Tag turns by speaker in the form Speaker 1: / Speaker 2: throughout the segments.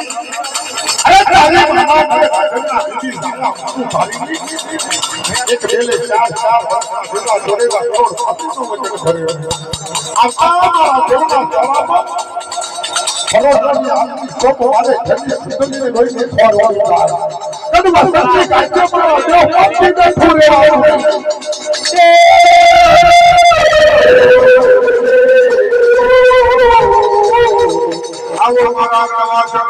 Speaker 1: अरे
Speaker 2: पहले
Speaker 1: भगवान के भजना की भजना को भारी एक बेले चार चार भजना जोड़े बा छोड़ अपने तो मुझे धरे अब आ देना जवाब भरो जब आदमी सब वाले धन्य सुंदर ने लोई में खौर और का तब वसंत के कार्यक्रम पर जो पंक्ति में पूरे आओ નવા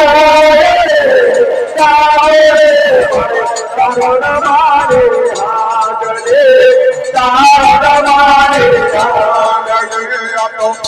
Speaker 2: Oh,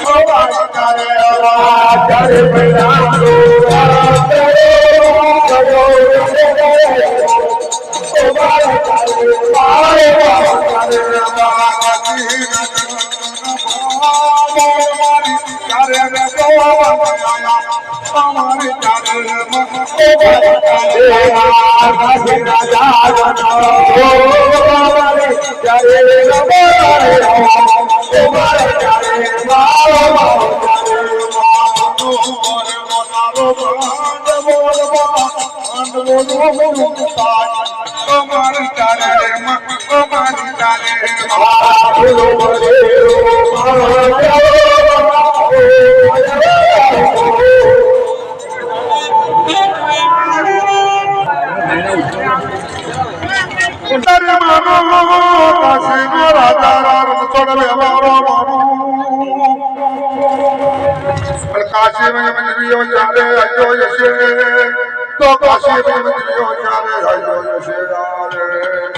Speaker 1: Oh,
Speaker 2: তোমার গানের মা
Speaker 1: তোমার মনার বলব বলব তোমার গানের মা তোমার গানের
Speaker 2: মা
Speaker 1: काशी में मंदिर हो जाने अयो यशे तो काशी में मंदिर हो जाने अयो यशे